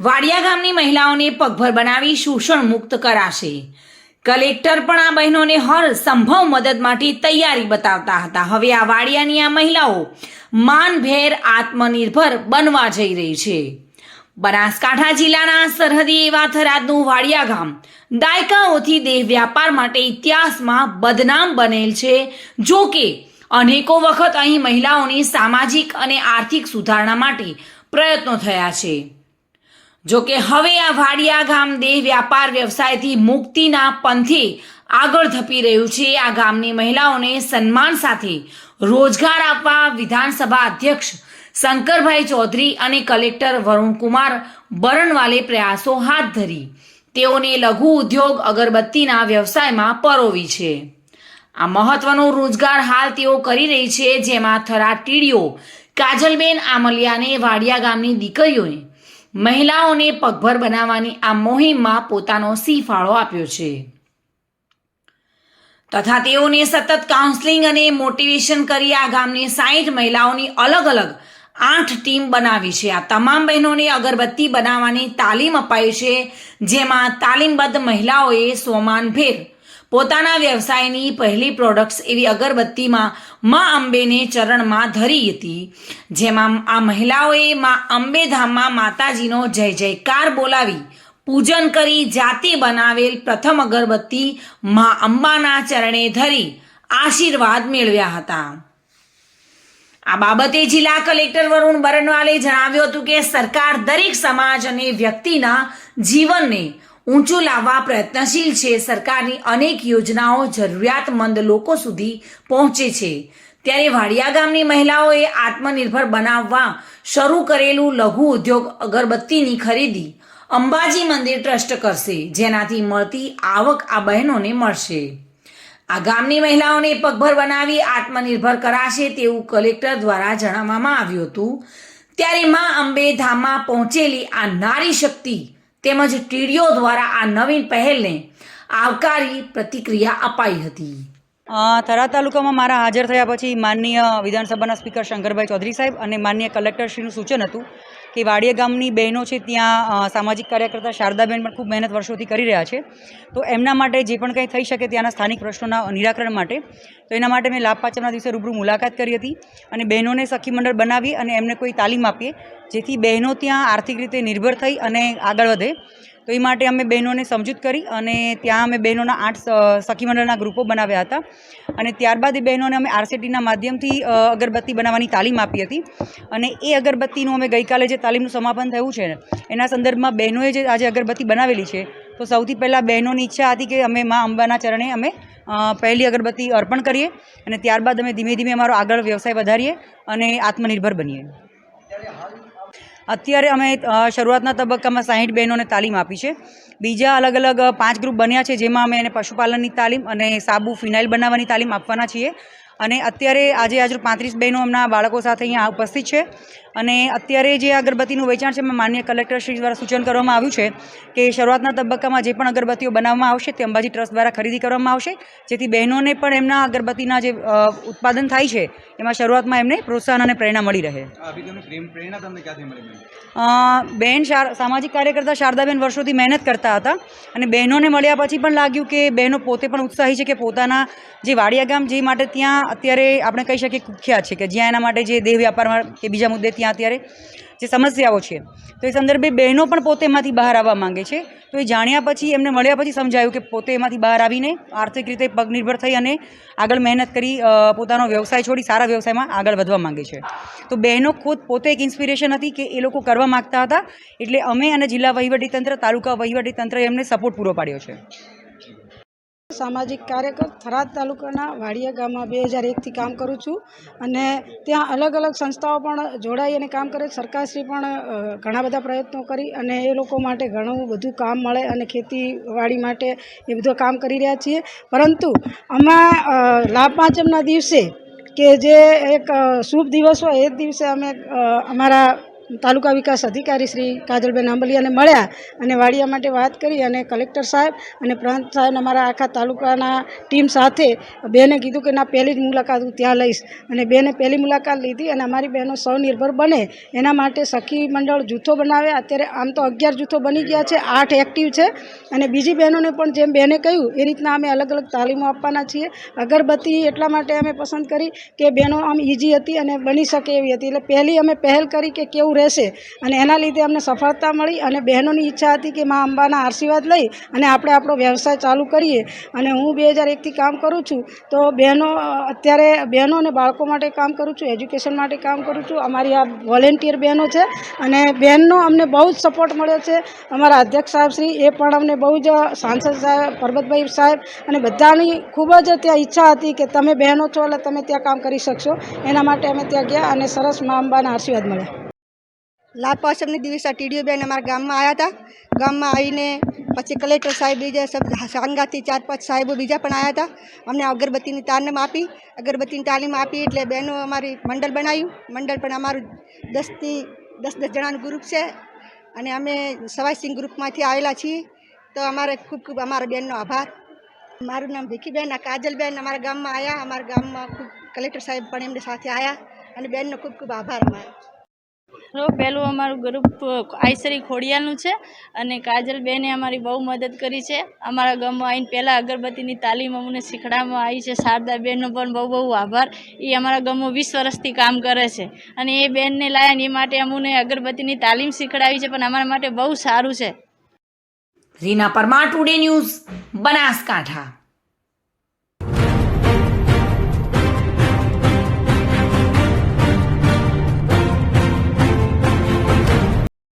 વાડિયા ગામની મહિલાઓને પગભર બનાવી શોષણ મુક્ત કરાશે. કલેક્ટર પણ આ બહેનોને હર સંભવ મદદ માટે તૈયારી બતાવતા હતા. હવે આ વાડિયાની આ મહિલાઓ માનભેર આત્મનિર્ભર બનવા જઈ રહી છે. બનાસકાંઠા જિલ્લાના સરહદી એવા થરાદનું વાડિયા ગામ દાયકાઓથી દેહ વ્યાપાર માટે ઇતિહાસમાં બદનામ બનેલ છે. જો કે, અનેકો વખત અહીં મહિલાઓની સામાજિક અને આર્થિક સુધારણા માટે પ્રયત્નો થયા છે. જો કે હવે આ વાડિયા ગામ દેહ વ્યાપાર વ્યવસાયથી મુક્તિના પંથે આગળ ધપી રહ્યું છે. આ ગામની મહિલાઓને સન્માન સાથે રોજગાર આપવા વિધાનસભા અધ્યક્ષ શંકરભાઈ ચૌધરી અને કલેક્ટર વરુણકુમાર બરણવાલે પ્રયાસો હાથ ધરી. તેઓને લઘુ ઉદ્યોગ અગરબત્તીના વ્યવસાયમાં પરોવી છે. આ મહત્વનો રોજગાર હાલ તેઓ કરી રહી છે, જેમાં થરા ટીડીઓ કાજલબેન આમલિયાને વાડિયા ગામની દીકરીઓને મહિલાઓને પગભર બનાવવાની આ મોહિમમાં પોતાનો ફાળો આપ્યો છે. તથા તેઓને સતત કાઉન્સેલિંગ અને મોટિવેશન કરી આ ગામની સાઈઠ મહિલાઓની અલગ અલગ આઠ ટીમ બનાવી છે. આ તમામ બહેનોને અગરબત્તી બનાવવાની તાલીમ અપાઈ છે, જેમાં તાલીમબદ્ધ મહિલાઓએ સોમાનભેર પોતાના વ્યવસાયની પહેલી પ્રોડક્ટ્સ એવી અગરબત્તીમાં મા અંબેને ચરણમાં ધરી હતી, જેમાં આ મહિલાઓએ મા અંબે ધામમાં માતાજીનો જય જયકાર બોલાવી, પૂજન કરી જાતે બનાવેલ પ્રથમ અગરબત્તી મા અંબાના ચરણે ધરી, આશીર્વાદ મેળવ્યા હતા. આ બાબતે જિલ્લા કલેક્ટર વરુણ બરનવાલે જણાવ્યું હતું કે સરકાર દરેક સમાજ અને વ્યક્તિના જીવનને ઊંચું લાવવા પ્રયત્નશીલ છે. સરકારની અનેક યોજનાઓ જરૂરિયાતમંદ લોકો સુધી પહોંચે છે. ત્યારે વાડિયા ગામની મહિલાઓએ આત્મનિર્ભર બનાવવા શરૂ કરેલું લઘુ ઉદ્યોગ અગરબત્તીની ખરીદી અંબાજી મંદિર ટ્રસ્ટ કરશે. જેનાથી મળતી આવક આ બહેનોને મળશે. આ ગામની મહિલાઓને પગભર બનાવી આત્મનિર્ભર કરાશે તેવું કલેક્ટર દ્વારા જણાવવામાં આવ્યું હતું. ત્યારે મા અંબે ધામમાં પહોંચેલી આ નારી શક્તિ તેમજ ટીડીઓ દ્વારા આ નવીન પહેલને આવકારી પ્રતિક્રિયા અપાઈ હતી. થરાદ તાલુકામાં મારા હાજર થયા પછી માનનીય વિધાનસભાના સ્પીકર શંકરભાઈ ચૌધરી સાહેબ અને માનનીય કલેક્ટરશ્રીનું સૂચન હતું. કે વાડિયા ગામની બહેનો છે ત્યાં સામાજિક કાર્યકર્તા શારદાબેન પણ ખૂબ મહેનત વર્ષોથી કરી રહ્યા છે. તો એમના માટે જે પણ કંઈ થઈ શકે ત્યાંના સ્થાનિક પ્રશ્નોના નિરાકરણ માટે, તો એના માટે મેં લાભ પાંચમના દિવસે રૂબરૂ મુલાકાત કરી હતી અને બહેનોને સખી મંડળ બનાવી અને એમને કોઈ તાલીમ આપીએ, જેથી બહેનો ત્યાં આર્થિક રીતે નિર્ભર થઈ અને આગળ વધે. તો એ માટે અમે બહેનોને સમજૂત કરી અને ત્યાં અમે બહેનોના આઠ સખી મંડળના ગ્રુપો બનાવ્યા હતા. અને ત્યારબાદ એ બહેનોને અમે આરસીટીના માધ્યમથી અગરબત્તી બનાવવાની તાલીમ આપી હતી. અને એ અગરબત્તીનું અમે ગઈકાલે જે તાલીમનું સમાપન થયું છે, એના સંદર્ભમાં બહેનોએ જે આજે અગરબત્તી બનાવેલી છે, તો સૌથી પહેલાં બહેનોની ઈચ્છા હતી કે અમે મા અંબાના ચરણે અમે પહેલી અગરબત્તી અર્પણ કરીએ અને ત્યારબાદ અમે ધીમે ધીમે અમારો આગળ વ્યવસાય વધારીએ અને આત્મનિર્ભર બનીએ. અત્યારે અમે શરૂઆતના તબક્કામાં સાહીઠ બહેનોને તાલીમ આપી છે. બીજા અલગ અલગ પાંચ ગ્રુપ બન્યા છે જેમાં અમે એને પશુપાલનની તાલીમ અને સાબુ ફિનાઇલ બનાવવાની તાલીમ આપવાના છીએ. અને અત્યારે આજે આજુ પાંત્રીસ બહેનો એમના બાળકો સાથે અહીંયા ઉપસ્થિત છે. અને અત્યારે જે અગરબત્તીનું વેચાણ છે એમાં માન્ય કલેક્ટરશ્રી દ્વારા સૂચન કરવામાં આવ્યું છે કે શરૂઆતના તબક્કામાં જે પણ અગરબત્તીઓ બનાવવામાં આવશે તે અંબાજી ટ્રસ્ટ દ્વારા ખરીદી કરવામાં આવશે. જેથી બહેનોને પણ એમના અગરબત્તીના જે ઉત્પાદન થાય છે એમાં શરૂઆતમાં એમને પ્રોત્સાહન અને પ્રેરણા મળી રહે. શાર સામાજિક કાર્યકર્તા શારદાબેન વર્ષોથી મહેનત કરતા હતા અને બહેનોને મળ્યા પછી પણ લાગ્યું કે બહેનો પોતે પણ ઉત્સાહી છે કે પોતાના જે વાડિયા ગામ જે માટે ત્યાં અત્યારે આપણે કહી શકીએ કુખ્યાત છે કે જ્યાં એના માટે જે દેહ વ્યાપારમાં કે બીજા મુદ્દે ત્યાં અત્યારે જે સમસ્યાઓ છે. તો એ સંદર્ભે બહેનો પણ પોતે એમાંથી બહાર આવવા માંગે છે. તો એ જાણ્યા પછી, એમને મળ્યા પછી સમજાયું કે પોતે એમાંથી બહાર આવીને આર્થિક રીતે પગનિર્ભર થઈ અને આગળ મહેનત કરી પોતાનો વ્યવસાય છોડી સારા વ્યવસાયમાં આગળ વધવા માંગે છે. તો બહેનો ખુદ પોતે એક ઇન્સ્પિરેશન હતી કે એ લોકો કરવા માગતા હતા. એટલે અમે અને જિલ્લા વહીવટીતંત્ર, તાલુકા વહીવટીતંત્રએ એમને સપોર્ટ પૂરો પાડ્યો છે. સામાજિક કાર્યકર થરાદ તાલુકાના વાડિયા ગામમાં બે હજાર એકથી કામ કરું છું. અને ત્યાં અલગ અલગ સંસ્થાઓ પણ જોડાઈ અને કામ કરે સરકારશ્રી પણ ઘણા બધા પ્રયત્નો કરી અને એ લોકો માટે ઘણું બધું કામ મળે અને ખેતીવાડી માટે એ બધું કામ કરી રહ્યા છીએ. પરંતુ આમાં લાભપાંચમના લાભ પાંચમના દિવસે કે જે એક શુભ દિવસ હોય એ દિવસે અમે અમારા તાલુકા વિકાસ અધિકારી શ્રી કાજલબેન આંબલિયાને મળ્યા અને વાડિયા માટે વાત કરી અને કલેક્ટર સાહેબ અને પ્રાંત સાહેબ અમારા આખા તાલુકાના ટીમ સાથે બેને કીધું કે ના, પહેલી જ મુલાકાત હું ત્યાં લઈશ. અને બેને પહેલી મુલાકાત લીધી અને અમારી બહેનો સ્વનિર્ભર બને. એના માટે સખી મંડળ જૂથો બનાવે. અત્યારે આમ તો અગિયાર જૂથો બની ગયા છે, આઠ એક્ટિવ છે. અને બીજી બહેનોને પણ જેમ બહેને કહ્યું, એ રીતના અમે અલગ અલગ તાલીમો આપવાના છીએ. અગરબત્તી એટલા માટે અમે પસંદ કરી કે બહેનો આમ ઇઝી હતી અને બની શકે એવી હતી. એટલે પહેલી અમે પહેલ કરી કે કેવું રહેશે અને એના લીધે અમને સફળતા મળી અને બહેનોની ઈચ્છા હતી કે મા અંબાના આશીર્વાદ લઈ અને આપણે આપણો વ્યવસાય ચાલુ કરીએ. અને હું બે હજાર એકથી કામ કરું છું તો બહેનો, અત્યારે બહેનો અને બાળકો માટે કામ કરું છું, એજ્યુકેશન માટે કામ કરું છું. અમારી આ વોલેન્ટિયર બહેનો છે અને બહેનનો અમને બહુ જ સપોર્ટ મળ્યો છે. અમારા અધ્યક્ષ સાહેબશ્રી એ પણ અમને બહુ જ સાંસદ સાહેબ, પરબતભાઈ સાહેબ અને બધાની ખૂબ જ ત્યાં ઈચ્છા હતી કે તમે બહેનો છો એટલે તમે ત્યાં કામ કરી શકશો. એના માટે અમે ત્યાં ગયા અને સરસ મા અંબાના આશીર્વાદ મળ્યા. લાભ પાસમની દિવસે બેન અમારા ગામમાં આવ્યા હતા ગામમાં આવીને પછી કલેક્ટર સાહેબ બીજા સબ સાંગાથી ચાર પાંચ સાહેબો બીજા પણ આવ્યા હતા અમને અગરબત્તીની તાલીમ આપી. અગરબત્તીની તાલીમ આપી એટલે બહેનો અમારી મંડળ બનાવ્યું. મંડળ પણ અમારું દસથી દસ દસ જણાનું ગ્રુપ છે. અને અમે સવાઈસિંહ ગ્રુપમાંથી આવેલા છીએ. તો અમારે ખૂબ ખૂબ અમારા બેનનો આભાર. મારું નામ ભીખીબેન, આ કાજલબેન અમારા ગામમાં આવ્યા અમારા ગામમાં ખૂબ કલેક્ટર સાહેબ પણ એમની સાથે આવ્યા અને બેનનો ખૂબ ખૂબ આભાર અમારો. હેલો પહેલું અમારું ગ્રુપ આઈસરી ખોડિયાનું છે અને કાજલબેને અમારી બહુ મદદ કરી છે. અમારા ગામમાં આવીને પહેલાં અગરબત્તીની તાલીમ અમને શીખડાવવામાં આવી છે. શારદાબેનનો પણ બહુ બહુ આભાર. એ અમારા ગામમાં વીસ વર્ષથી કામ કરે છે અને એ બેનને લાયા એ માટે અમને અગરબત્તીની તાલીમ શીખડાવી છે, પણ અમારા માટે બહુ સારું છે. Reena Parmar, today news, Banaskantha.